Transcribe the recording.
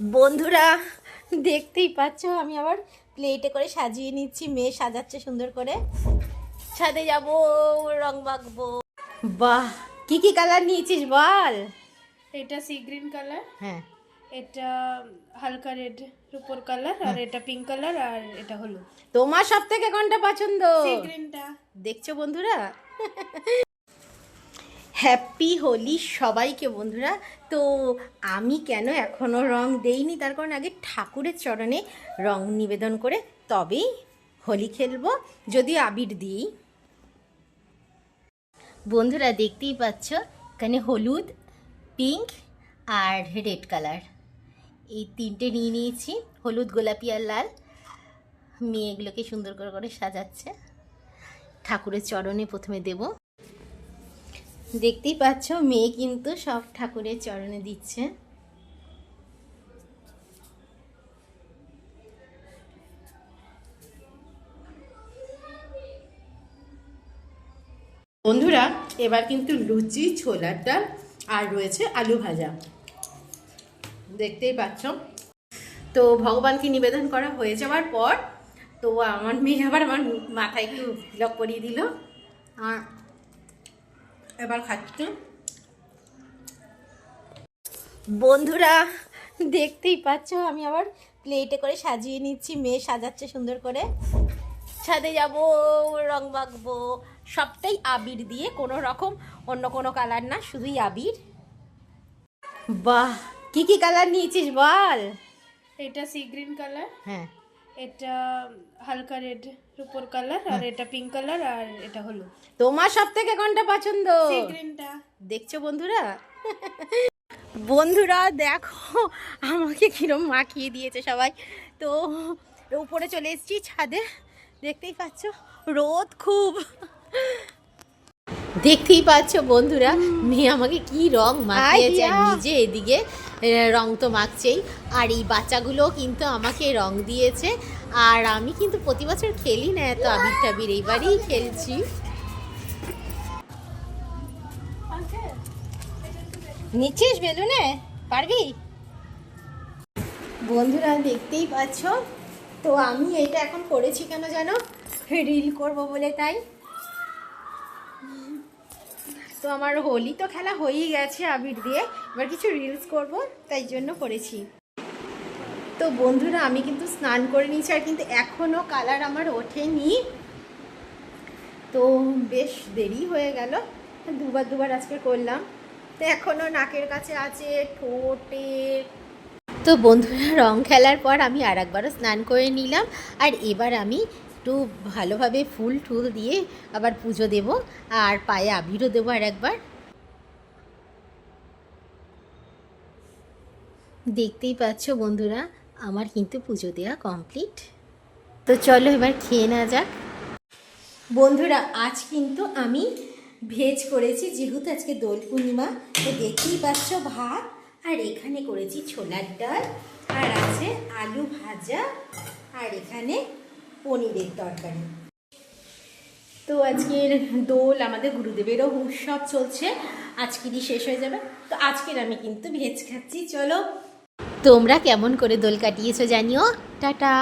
বন্ধুরা দেখতেই পাচ্ছ আমি আবার প্লেটে করে সাজিয়ে নিচ্ছি মেয়ে সাজাচ্ছে সুন্দর করে। ছাদে যাব রং মাখবো বাহ কি কি কালার নিয়েছিস বল? এটা সি গ্রিন কালার হ্যাঁ। এটা হালকা রেড উপর কালার আর এটা পিঙ্ক কালার আর এটা হলুদ। তোমার সব থেকে কোনটা পছন্দ? সি গ্রিনটা দেখছ বন্ধুরা? হ্যাপি হোলি সবাইকে বন্ধুরা। তো আমি কেন এখনও রং দেইনি? তার কারণ আগে ঠাকুরের চরণে রং নিবেদন করে তবেই হোলি খেলব। যদি আবির দিই। বন্ধুরা, দেখতেই পাচ্ছ, এখানে হলুদ, পিঙ্ক আর রেড কালার। এই তিনটে নিয়ে নিয়েছি, হলুদ, গোলাপি আর লাল। মেয়ে এগুলোকে সুন্দর করে করে সাজাচ্ছে। ঠাকুরের চরণে প্রথমে দেব। দেখতেই পাচ্ছ, মেয়ে কিন্তু সব ঠাকুরের চরণে দিচ্ছে। বন্ধুরা, এবার কিন্তু লুচি, ছোলার ডাল আর রয়েছে আলু ভাজা। দেখতেই পাচ্ছ। তো ভগবানকে নিবেদন করা হয়ে যাওয়ার পর, তো আমার মেয়ে আবার আমার মাথায় একটু তিলক পরিয়ে দিল। আর এবার খাচ্ছে। বন্ধুরা দেখতেই পাচ্ছ আমি আবার প্লেটে করে সাজিয়ে নিচ্ছি মেয়ে সাজাচ্ছে সুন্দর করে। ছাদে যাব রং মাখবো সবটাই আবির দিয়ে কোনো রকম অন্য কোনো কালার না শুধুই আবির। বাহ কি কি কালার নিয়েছিস বল? এটা সি গ্রিন কালার হ্যাঁ। এটা হালকা রেড উপর কালার আর এটা পিঙ্ক কালার আর এটা হলুদ। তোমার সব থেকে কোনটা পছন্দ? গ্রিনটা দেখছ বন্ধুরা? বন্ধুরা দেখো আমাকে কিরম মাখিয়ে দিয়েছে সবাই। তো উপরে চলে এসেছি ছাদে দেখতেই পাচ্ছ? রোদ খুব। দেখতেই পাচ্ছ বন্ধুরা মেয়ে আমাকে কি রং মাখিয়েছে নিজে এদিকে রং তো মাখছেই। আর এই বাচ্চাগুলো কিন্তু আমাকে রং দিয়েছে। আর আমি কিন্তু প্রতি বছর খেলি না, এত আবির টাবির, এইবারই খেলছি। নিচ্ছিস বেলুনে? পারবি? বন্ধুরা, দেখতেই পাচ্ছ? তো আমি এটা এখন করেছি কেন জানো? রিল করব বলে, তাই? তো আমার হোলি তো খেলা হয়েই গেছে আবির দিয়ে। এবার কিছু রিলস করব, তাই জন্য করেছি। তো বন্ধুরা, আমি কিন্তু স্নান করে নিয়েছি আর কিন্তু এখনও কালার আমার ওঠেনি। তো বেশ দেরি হয়ে গেল, দুবার দুবার আজকে করলাম। তো এখনও নাকের কাছে আছে ঠোঁটে। তো বন্ধুরা, রং খেলার পর আমি আর একবারও স্নান করে নিলাম। আর এবার আমি একটু ভালোভাবে ফুল টুল দিয়ে আবার পুজো দেব, আর পায়ে আবিরও দেবো আর একবার। দেখতেই পাচ্ছ বন্ধুরা, আমার কিন্তু পুজো দেওয়া কমপ্লিট তো চলো এবার খেয়ে না যাক। বন্ধুরা, আজ কিন্তু আমি ভেজ করেছি, যেহেতু আজকে দোল পূর্ণিমা, তো দেখতেই পাচ্ছ ভাত, আর এখানে করেছি ছোলার ডাল, আর আছে আলু ভাজা, আর এখানে পনিরের তরকারি। তো আজকের দোল, আমাদের গুরুদেবেরও উৎসব চলছে। আজকেরই শেষ হয়ে যাবে? তো আজকের আমি কিন্তু ভেজ খাচ্ছি, চলো। তোমরা কেমন করে দোল কাটিয়েছো জানিও। টাটা!